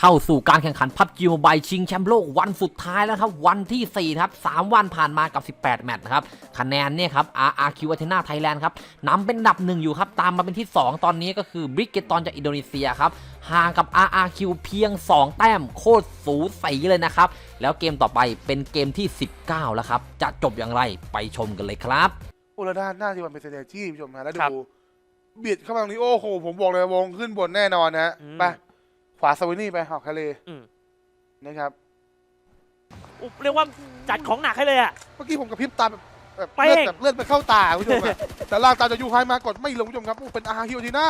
เข้าสู่การแข่งขันพับจีโมบายชิงแชมป์โลกวันสุดท้ายแล้วครับ วันที่ 4 ครับ 3 วันผ่านมากับ 18 แมตช์นะครับ คะแนนเนี่ยครับ RRQ Athena Thailand ครับนำเป็นอันดับหนึ่งอยู่ครับ ตามมาเป็นที่ 2 ตอนนี้ก็คือ b r i g เกตอนจากอินโดนีเซียครับห่างกับ RRQ เพียง 2 แต้มโคตรสูสีเลยนะครับ แล้วเกมต่อไปเป็นเกมที่ 19 แล้วครับ จะจบอย่างไรไปชมกันเลยครับโอ้แล้วด้านหน้าที่มันเป็นเซเนจี้ผู้ชมฮะแล้วครับดูเบียดเข้ามาตรงนี้โอ้โหผมบอกเลยวงขึ้นบนแน่นอนนะอืมไป ขวาสวินี่ไปหอกทะเลอืม นะครับ อุ๊ยเรียกว่าจัดของหนักให้เลยอะ เมื่อกี้ผมกระพริบตาแบบแบบเป้งเลือดแบบเลือดไปเข้าตาผู้ชมอะ แต่ล่างตามจะยูไฮมากดไม่ลงผู้ชมครับโอ้เป็นอาฮิโอทีน่า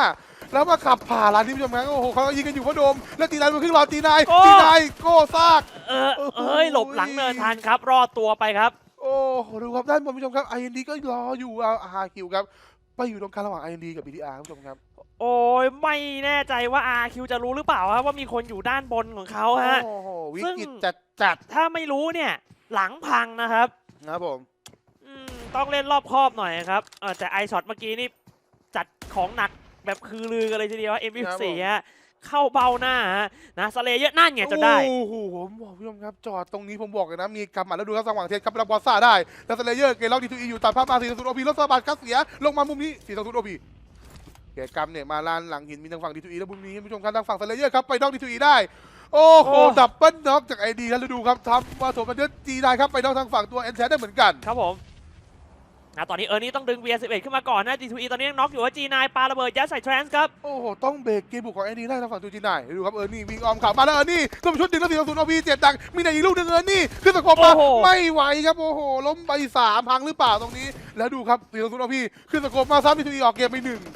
แล้วมาขับผ่านร้านนี้ผู้ชมครับโอ้โหเขาก็ยิงกันอยู่พระโดม แล้วตีนายมันขึ้นรอตีนายโอ้ตีนายโก้ซาก เออโอ้โห เอ้ย หลบหลังเนินทันครับ รอดตัวไปครับ โอ้โหดูครับด้านบนผู้ชมครับไอเอ็นดีก็รออยู่เอาอาคิวครับไปอยู่ตรงกลางระหว่างไอเอ็นดีกับบีทีอาร์ผู้ชมครับ โอ้ยไม่แน่ใจว่า RQ จะรู้หรือเปล่าครับว่ามีคนอยู่ด้านบนของเขาฮะ โอ้โหวิซึ่งกฤตจัดจัดถ้าไม่รู้เนี่ย หลังพังนะครับๆนะครับผมอืมต้องเล่นรอบคอบหน่อยครับเออแต่ไอช็อตเมื่อกี้นี่จัดของหนักแบบคือลือกันเลยทีเดียวเอ็มครับผมสี่ฮะเข้าเบ้าหน้าฮะนะสเลเยอร์นั่นไงจนได้โอ้โหผมบอกผู้ชมครับจอดตรงนี้ผมบอกเลยนะมีกำหมัดแล้วดูครับสว่างเทนครับรับบอลซ่าได้แล้วสเลเยอร์เกล็อกดีทูอีอยู่ตัดภาพมาสี่ศูนย์โอพีรถสะบัดคัดเสียลงมามุมนี้สี่ศูนย์โอพี เกกำเนี่ยมาลานหลังหินมีทางฝั่งดีทูอีแล้วมุมนี้ผู้ชมครับทางฝั่งสเลเยอร์ครับไปนอกดีทูอีได้ โอ้โห โอ้ ดับเบิลน็อกจากไอดีแล้วดูครับทำมาโถมมาเดือดจีได้ครับไปนอกทางฝั่งตัวเอ็นแชได้เหมือนกัน ครับผมนะตอนนี้เออร์นี่ต้องดึง VR11 ขึ้นมาก่อนนะ G2E ตอนนี้ยังน็อกอยู่ว่า G9 ปาระเบิดยัดใส่ทรานส์ครับ โอ้โห ต้องเบรกเกมบุกของไอดีได้ทางฝั่งตัวจีนายดูครับเออร์นี่วิ่งออมเข่ามาแล้วเออร์นี่ก็เป็นชุดหนึ่งแล้วสี่ศูนย์โอพีเจ็บดังมีในอีกลูกหนึ่งเออร์นี่ขึ้นสกอร์มาโอ้โห ไม่ไหวครับโอ้โหล้มไปสามพังหรือเปล่าตรงนี้ แล้วดูครับสี่ศูนย์โอพีขึ้นสกอร์มาซ้ำมีทีออกเกมไปหนึ่งโ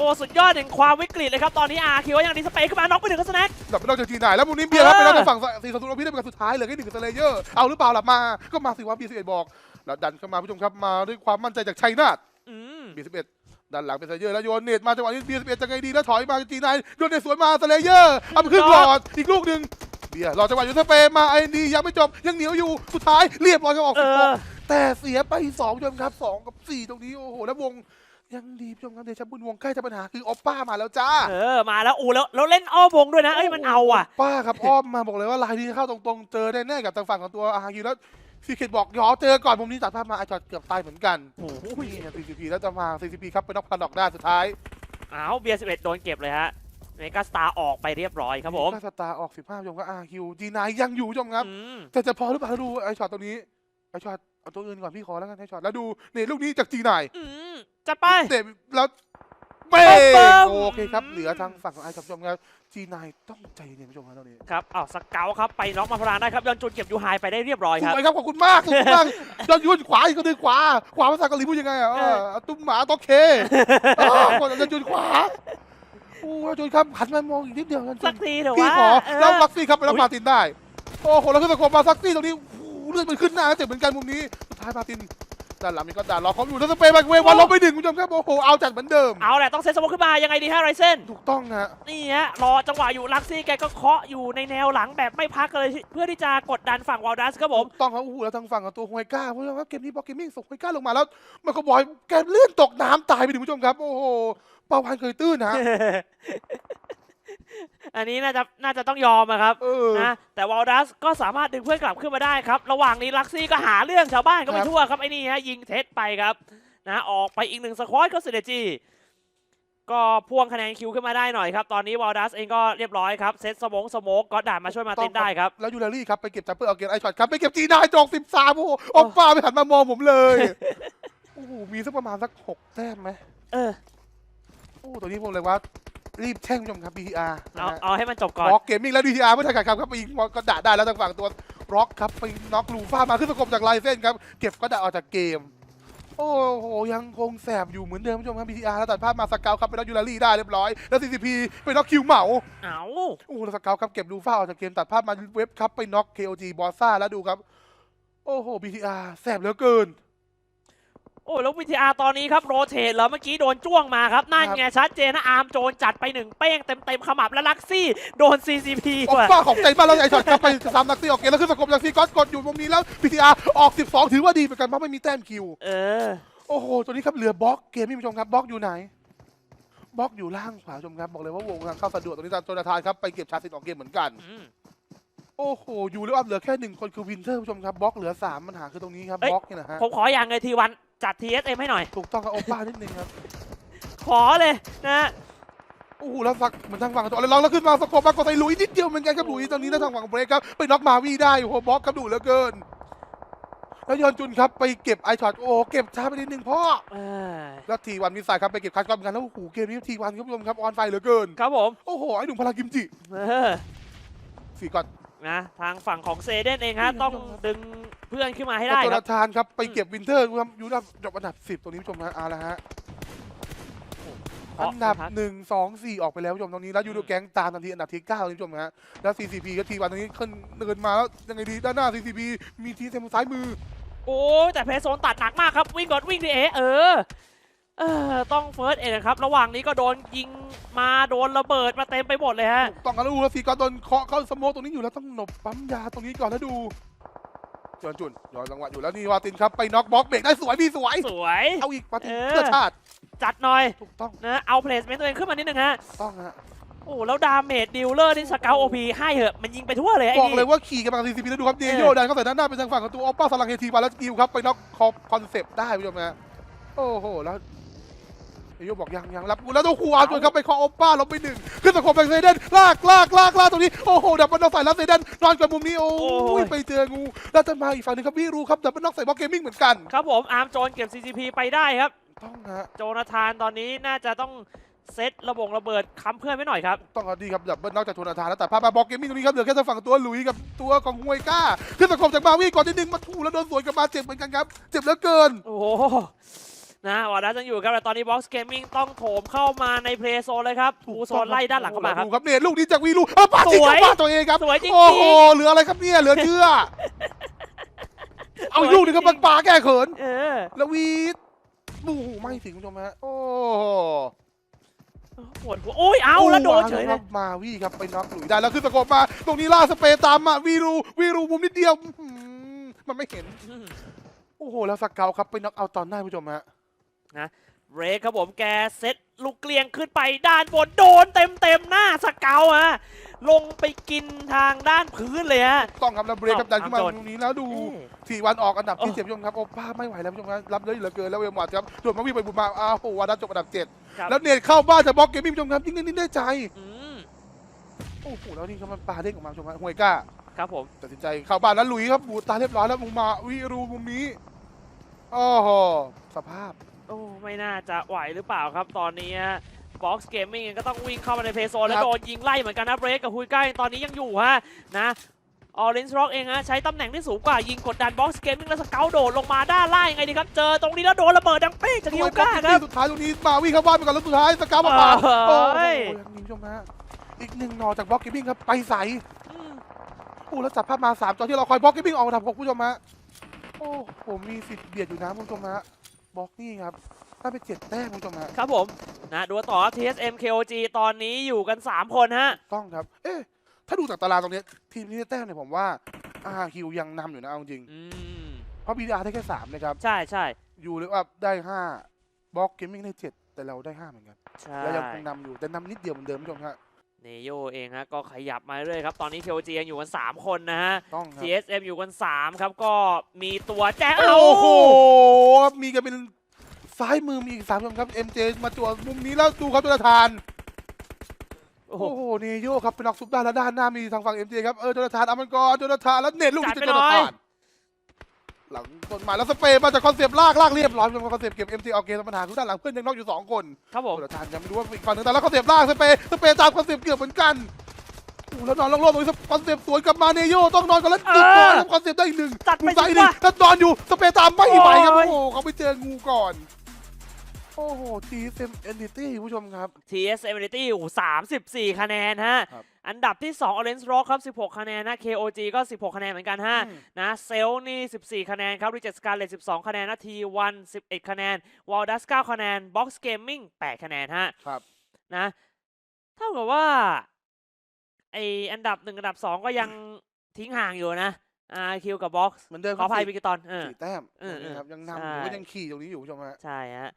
อ้สุดยอดแห่งความวิกฤตเลยครับตอนนี้ RQ ก็ยังดีสเปย์ขึ้นมาน็อกไปหนึ่งก็สแน็ค ดับไปนอกจากจีนายแล้วมุมนี้เบียร์ครับเอไปอนอกจากฝั่งสี่ศูนย์โอพีได้เป็นการสุดท้ายเหลือแค่หนึ่งสเลเยอร์เอาหรือเปล่าหลับมาก็มาสิว่าบีสิบเอ็ดบอกแล้วดันเข้ามาผู้ชมครับมาด้วยความมั่นใจจากชัยนาทอืมบีสิบเอ็ดด้านหลังเป็นสเลเยอร์แล้วโยนเนตมาจังหวะนี้บีสิบเอ็ดจะไงดีแล้วถอยมาจีนายโยนเนตสวนมาสเลเยอร์เอาไปครึ่งหลอดอีกลูกหนึ่งเบียร์รอจังหวะอยู่สเปย์มาไอ้ดียังไม่จบยังเหนียวอยู่สุดท้ายเรียบร้อยก็ออกเอสิบหกอแต่เสียไปสอมครับสองกับสี่ตรงนี้โอ้โหแล้ววง ยังดีผู้ชมครับเดชะบุญวงใกล้จะปัญหาคือออปป้ามาแล้วจ้าเออมาแล้วอูแล้วแล้วเล่นอ้อมวงด้วยนะเอ้ยมันเอาอะป้าครับอ้อมมาบอกเลยว่าลายนี้เข้าตรงๆเจอแน่ๆกับทางฝั่งของตัวอาฮากิแล้วซีเคดบอกยอเจอก่อนมุมนี้ตัดภาพมาไอจอดเกือบตายเหมือนกันโอ้โหนี่นะซีซีพีแล้วจะมาซีซีพีครับเป็นนอกพาดอกได้สุดท้ายอ้าวเบียร์11โดนเก็บเลยฮะเมกาสตาร์ออกไปเรียบร้อยครับผมถ้าสตาร์ออก15ผู้ชมก็อาคิวดีนายยังอยู่ผู้ชมครับอืมแต่จะพอหรือเปล่าดูไอช็อตตรงนี้ ไอช็อตเอาตัวอื่นก่อนพี่ขอแล้วกันไอช็อตแล้วดูเนี่ยลูกนี้จากจีนายอืมจัดไป เตะแล้วเป้เปิ้มโอเคครับเหลือทางฝั่งของไอ้ครับผู้ชมครับจีนายต้องใจเย็นผู้ชมครับตรงนี้ครับอ้าวสเกลครับไปน็อกมาพรานได้ครับยอนจุนเก็บยูไฮไปได้เรียบร้อยสครับ วยครับขอบคุณมากขอบคุณมากยอดยุนขวาอีกคนหนึงขวาขวาภาษาเกาหลีพูดยังไงอะเออเออตุ้มหมาโต๊ะเคเออคนยอดยุนขวาโอ้ยอดยุนครับหันมามองอีกนิดเดียวยอดยุสักนทีเถอะพี่ว่าขอเออ แล้วลักซี่ครับไปแล้วอุ๊ยมาร์ตินได้ โอ้โหแล้วก็สะโกนมาซักซี่ตรงนี้โอ้โห เลือดมันขึ้นหน้าเจ็บเหมือนกันมุมนี้สุดท้ายมาร์ตินด้านหลังมีก็ด่ารอเขาอยู่แล้วสเปรย์แบ็คเวย์วันลงไปหนึ่งคุณผู้ชมครับโอ้โหเอาจัดเหมือนเดิมเอาแหละต้องเซตสโมกขึ้นมายังไงดีฮะไรเซนถูกต้องฮะนี่ฮะรอจังหวะอยู่ลักซี่แกก็เคาะอยู่ในแนวหลังแบบไม่พักเลยเพื่อที่จะกดดันฝั่งวอลดัสครับผมถูกต้องครับโอ้โหแล้วทางฝั่งของตัวฮวยก้าผู้ชมครับเกมนี้บอลเกมมิ่งส่งฮวยก้าลงมาแล้ว มันก็บอยแกเลื่อนตกน้ำตายไปหนึ่งผู้ชมครับ โอ้โหเป้าพันเคยตื้นนะ อันนี้น่าจะน่าจะต้องยอมอะครับเออนะแต่วอลดัสก็สามารถดึงเพื่อนกลับขึ้นมาได้ครับ ระหว่างนี้ลักซี่ก็หาเรื่องชาวบ้านก็คไปรับทั่วครับไอ้นี่ฮะยิงเท็จไปครับนะออกไปอีกหนึ่งสควอตก็เซเนจีก็พ่วงคะแนนคิวขึ้นมาได้หน่อยครับ ตอนนี้วอลดัสเองก็เรียบร้อยครับ เซตสมงสโมกก็ด่านมาช่วยมาร์ตินได้ครับ แล้วยูรารี่ครับ ไปเก็บจัปเปอร์เอาเกมไอช็อตครับ ไปเก็บจีนายจอกสิบสามโอ้โหออกฟ้าไปหันมามองผมเลย โอ้โห มีสักประมาณสักหกแต้มไหมเออ โอ้ตัวนี้ผมเลยว่า รีบแช่งผู้ชมครับ BTR เอาเอาให้มันจบก่อนร็อกเกมมิ่งแล้ว BTR ไม่ทันกัดครับครับไปยิงกระดาษได้แล้วทางฝั่งตัวร็อกครับไปน็อกลูฟ้ามาขึ้นสกบจากลายเส้นครับเก็บกระดาษออกจากเกม โอ้โหยังคงแสบอยู่เหมือนเดิมผู้ชมครับ BTR แล้วตัดภาพมาสเกลครับไปน็อกยูรารี่ได้เรียบร้อยแล้ว CCP ไปน็อกคิวเหมา เอาโอ้โหแล้วสเกลครับเก็บลูฟ้าออกจากเกมตัดภาพมาเว็บครับไปน็อก KOG บอสซ่าแล้วดูครับ โอ้โห BTR แสบเหลือเกินโอ้แล้ววิทยาตอนนี้ครับโรเทตแล้วเมื่อกี้โดนจ้วงมาครับนั่นไงชัดเจนนะอาร์มโจนจัดไปหนึ่งเป้งเต็มเต็มๆขมับแล้วลักซี่โดน CCP ออกว่ะฟ้าของใจบ้านแล้วไอ้ช็อตครับไปสามนักซี่ออกเกมแล้วขึ้นสกบจากซีก็อตกดอยู่ตรงนี้แล้ว BTR ออก 12 ถือว่าดีเหมือนกันเพราะไม่มีแต้มคิว เออโอ้โหตัวนี้ครับเหลือบล็อกเกมพี่ผู้ชมครับบล็อกอยู่ไหนบล็อกอยู่ล่างขวาชมครับบอกเลยว่าวงทางเข้าสะดวกตรงนี้จนทานครับไปเก็บชาร์จสิทธิ์ออกเกมเหมือนกันอืมโอ้โห อยู่แล้วอัพเหลือแค่หนึ่งคนคือวินเทอร์ผู้ชมครับบล็อกเหลือสามปัญหาคือตรงนี้ครับเอ้ยบล็อกเนี่ยนะฮะผมขออย่างเลยทีวัน จัด TSM ให้หน่อย ถูกต้องครับโอป้านิดนึงครับ ขอเลยนะโอ้โหแล้วสักเหมือนทางฝั่งตัวอะไรลองแล้วขึ้นมาสกอร์มากกว่าใส่หลุยนิดเดียวเหมือนกันครับหลุยตอนนี้นะทางฝั่งเบรกครับไปน็อกมาวีได้โอ้โหบล็อกครับดุเหลือเกิน แล้วยอนจุนครับไปเก็บไอช็อตโอ้โหเก็บช้าไปนิดนึงพ่อ เออแล้วทีวันมิสไซล์ครับไปเก็บคัดกรอบเหมือนกันแล้วโอ้โหเกมนี้ทีวันครับผู้ชมครับออนไฟเหลือเกิน ครับผมโอ้โหไอหนุ่มพลังกิมจิเออ สี่ก่อน นะทางฝั่งของเซเดนเองฮะอืมต้องดึง เพื่อนขึ้นมาให้ได้แล้วคโจรับนาธานครับไปเก็บวินเทอร์ครับอยู่อันดับจบอันดับสิบตรงนี้ผู้ชมฮะเอาละฮะอันดับหนึ่งสองสี่ออกไปแล้วผู้ชมตรงนี้แล้วยูโรแก๊งตามทันทีอันดับที่เก้าคุณผู้ชมฮะแล้ว CCP ก็ทีวันตรงนี้ขึ้นเดินมาแล้วยังไงดีด้านหน้า CCP มีทีเซมซ้ายมือ โอ้ยแต่เพโซนตัดหนักมากครับ วิ่งก่อนวิ่งดิเอเออเออต้องเฟิร์สเองครับ ระหว่างนี้ก็โดนยิงมาโดนระเบิดมาเต็มไปหมดเลยฮะ ต้องกันแล้วดูแล้วสีก็โดนเคาะเข้าสโมกตรงนี้อยู่แล้วต้องหนบปั๊มยาตรงนี้ก่อนแล้วดู จอนจุนย้อนจังหวะอยู่แล้วนี่วาตินครับไปน็อกบล็อกเบรกได้สวยมีสวยสวย เอาอีกวาตินเออ เพื่อชาติจัดหน่อยถูกต้องนะเอาเพลสเมนต์ตัวเองขึ้นมานิดนึงฮะต้องฮะโอ้แล้วดาเมจดิลเลอร์นี่สเกลโอพีให้เหอะ มันยิงไปทั่วเลยไอ้บอกนี่ เลยว่าขี่กันมา CCP แล้วดูครับเนโยเออดันเข้าใส่ด้านหน้าเป็นทางฝั่งของตัวออปป้าสลังเฮทีมาแล้วกิวครับไปน็อกคอคอนเซปต์ได้ผู้ชมฮะโอ้โหแล้ว เนโยบอกยังยังรับกูแล้วต้องคูอาร์จนครับไปคอออปป้าลบไปหนึ่งขึ้นสะโคบไปเซเดนลากลากลากลากตรงนี้โอ้โหดับเบิลน็อกใส่แล้วเซเดนนอนกับมุมนี้โอ้ยไปเจองูแล้วจะมาอีกฝั่งหนึงครับพี่รู้ครับดับเบิลน็อกใส่บล็อกเกมมิ่งเหมือนกันครับผมอาร์มโจนเก็บ CCP ไปได้ครับต้องฮะโจนาธานตอนนี้น่าจะต้องเซตระบงระเบิดค้ำเพื่อนไว้หน่อยครับ ต้องเอาดีครับดับเบิลน็อกจากโทนาธานแล้วแต่ภาพมาบล็อกเกมมิ่งตรงนี้ครับเหลือแค่ทางฝั่งตัวหลุยกับตัวของฮวยก้าขึ้นสะโคบจากมาวี่ก่อนจะดึงมาถูแล้วโดนสวนกลับมาเจ็บเหมือนกันครับ เจ็บเหลือเกิน โอ้โห นะวาดัสยังอยู่ครับแต่ตอนนี้บ็อกซ์เกมมิ่งต้องโถมเข้ามาในเพลย์โซนเลยครับทูโซนไล่ด้านหลังเข้ามาครับดูครับเนี่ยลูกนี้จากวีลูเออปาดติดสวยกับบ้านตัวเองครับสวยจริงๆโอ้โหเหลืออะไรครับเนี่ยเหลือเชื่อ เอาอีกลูกหนึงครับมันปาแก้เขินเออแล้ววีดโอ้โหไม่ถึงคุณผู้ชมฮะโอ้โหปวดหัวโอ้ยเอาแล้วโดนเฉยคเลรัยบมาวีครับไปน็อกหลุยได้แล้วขึ้นสะกบมาตรงนี้ล่าสเปรย์ตามมาวีรูวีรูมุมนิดเดียวอื้อหือมันไม่เห็น โอ้โห แล้วสเกลครับไปน็อกเอาตอนหน้าคุณผู้ชมฮะ เรคครับผมแกเซตลูกเกลียงขึ้นไปด้านบนโดนเต็มเต็มๆหน้าสเกลฮะลงไปกินทางด้านพื้นเลยฮะต้องครับแล้วเบรกครับดันขึ้นมาเอาโจทย์ตรงนี้แล้วดูสี่วันออกอันดับที่เจ็ดผู้ชมครับโอ้ป้าไม่ไหวแล้วผู้ชมครับรับเลยเหลือเกินแล้วเวลมอดครับส่วนมาวิ่งไปบุญมาอ้าวโหวาดันจบอันดับเจ็ดครับแล้วเนตเข้าบ้านจะบล็อกเกมมิ่งผู้ชมครับยิ่งนิ่งๆได้ใจอืมโอ้โหแล้วนี่ครับมันปาเด้งออกมาผู้ชมครับห่วยกล้าครับผมตัดสินใจเข้าบ้านแล้วหลุยครับบูตาเรียบร้อยแล้วมุมมาวิรูมุมนี้โอ้โหสภาพโอ้ ไม่น่าจะไหวหรือเปล่าครับตอนนี้บ็อกซ์เกมมิ่งก็ต้องวิ่งเข้ามาในเพย์โซนคแล้รัวบโดนยิงไล่เหมือนกันนะเบรกกับฮุยใกล้ตอนนี้ยังอยู่ฮะนะออเรนจ์ร็อกเองฮะใช้ตำแหน่งที่สูงกว่ายิงกดดันบ็อกซ์เกมมิ่งแล้วสเกลโดดลงมาด้านล่างยังไงดีครับ เจอตรงนี้แล้วโดนระเบิดดังเป๊กจากฮิวก้าครับสุดท้ายตรงนี้มาวิ่งเข้าบ้านไปก่อนแล้วสุดท้ายสกาวมาปาดเอ้โอ้โหยยังมีผู้ชมฮะอีกหนึ่งหนอจากบล็อกเกมมิ่งครับไปใสอืมโอ้แล้วจับภาพมาสามจอที่เราคอยบล็อกเกมมิ่งออกอันดับหกผู้ชมฮะโอ้ผมมีสิทธิ์เบียดอยู่นะผู้ชมฮะบล็อกนี่ครับ ถ้าไปเจ็ดแต้มผู้ชมฮะครับผมนะดูต่อ TSM KOG ตอนนี้อยู่กัน 3 คนฮะ ต้องครับ เอ๊ะถ้าดูจากตารางตรงเนี้ยทีมนี้ได้แต้มเนี่ยผมว่าอาคิวยังนำอยู่นะเอาจริง อืม เพราะบีดีอาร์ได้แค่สามนะครับใช่ใช่ยูเลยว่าได้ห้าบล็อกเกมมิ่งได้เจ็ดแต่เราได้ห้าเหมือนกันใช่แล้วยังคงนำอยู่แต่นำนิดเดียวเหมือนเดิมผู้ชมครับเนโยเองฮะก็ขยับมาเรื่อยครับ ตอนนี้ KOG ยังอยู่กัน 3 คนนะฮะ ต้องครับ TSM อยู่กัน 3 ครับก็มีตัวแจ้งเอาโอ้โหมีกันเป็น ซ้ายมือมีอีกสามคนครับ MJ มาจั่วมุมนี้แล้วดูครับจุลทานโอ้โหโอ้โหเนโยครับเป็นน็อกซุปได้านแล้วด้านหน้ามีทางฝั่ง MJ ครับเออจุลทานเอามันก่อนจุลทานแล้วเน็ตลูกจัดที่ไปจุลหน่อยทานหลังต้นไม้แล้วสเปรย์มาจากคอนเซปต์ลากลากเรียบร้อยเป็นคอนเซปต์เก็บ MJ ออกเกมปัญหาคือด้านหลังเพื่อนยังนอกอยู่สองคนครับผมจุลทานยังไม่รู้ว่าอีกฝั่งหนึงแต่แล้วคอนเซปต์ลากสเปรย์สเปรย์ตามคอนเซปต์เกือบเหมือนกันโอ้โหแล้วนอนโล่งๆตรงนี้คอนเซปต์สวนกลับมาเนโยต้องนอนก่อนแล้วดึงบอลคอนเซปต์ได้อีกหนึ่งจัดมุไปมซ้ายสิอีกหนึ่งวะแล้วนอนอยู่สเปรย์ตามไม่ไหวครับโอ้โอ้ยโหเขาไปเจองูก่อนโอ้โหทีเซมเอนดิตี้ผู้ชมครับ TSM Unity โอ้โห34คะแนนฮะ ครับอันดับที่ 2 Orange Rock ครับ 16 คะแนนนะ KOG ก็ 16 คะแนนเหมือนกันฮะอืม นะเซลนี่ 14 คะแนนครับ Reject Scarlet 12 คะแนนนะ T1 11 คะแนน Waldas 9 คะแนน Box Gaming 8 คะแนนฮะ ครับ นะเท่ากับว่าไออันดับ1อันดับ2ก็ยังทิ้งห่างอยู่นะอ่าคิวกับ Box เหมือนเดิมขออภัยสี่บิกิตอนเออ สี่แต้มเออตรงนี้ครับยังใช่นำอยู่ก็ยังขี่ตรงนี้อยู่ผู้ชมฮะ ใช่ฮะ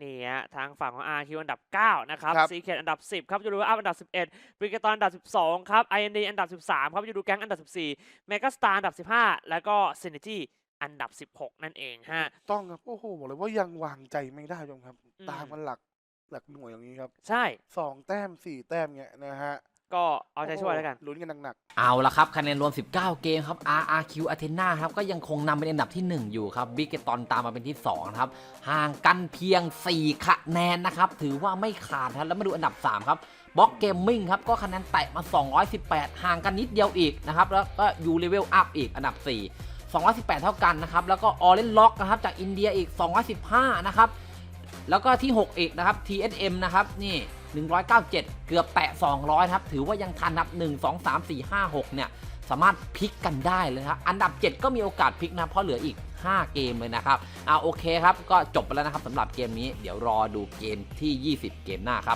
นี่ฮะทางฝั่งของ RQ อันดับ 9 นะครับครับซีเคอันดับ 10 ครับยูดูอัพอันดับ 11บริกตอนอันดับ 12 ครับ IND อันดับ 13 ครับยูดูแก๊งอันดับ 14 เมกาสตาร์อันดับ 15 แล้วก็ซิน e จีอันดับ 16 นั่นเองฮะ ต้องครับ โอ้โหบอกเลยว่ายังวางใจไม่ได้ชมครับอืมตามมันหลักหลักหน่วยอย่างนี้ครับ ใช่สองแต้มสี่แต้มเนี่ยนะฮะ ก็เอาใจช่วยแล้วกันโอ้โหลุ้นกันหนักเอาละครับคะแนนรวม 19 เกมครับ RRQ Athena ครับก็ยังคงนำเป็นอันดับที่ 1 อยู่ครับบิกเกตอนตามมาเป็นที่2นะครับห่างกันเพียง 4 คะแนนนะครับ ถือว่าไม่ขาดครับแล้วมาดูอันดับ 3 ครับบล็อกเกมมิ่งครับก็คะแนนแตะมา 218 ห่างกันนิดเดียวอีกนะครับ แล้วก็ยูเลเวลอัพอีกอันดับ 4 218 เท่ากันนะครับ แล้วก็ออเรนล็อกนะครับจากอินเดียอีก 215 นะครับ แล้วก็ที่6อีกนะครับ TSM นะครับนี่ 197 เกือบแตะ 200 ครับ ถือว่ายังทันครับ 1 2 3 4 5 6 เนี่ย สามารถพลิกกันได้เลยครับ อันดับ 7 ก็มีโอกาสพลิกนะ เพราะเหลืออีก 5 เกมเลยนะครับ อ่าโอเคครับ ก็จบไปแล้วนะครับสำหรับเกมนี้ เดี๋ยวรอดูเกมที่ 20 เกมหน้าครับ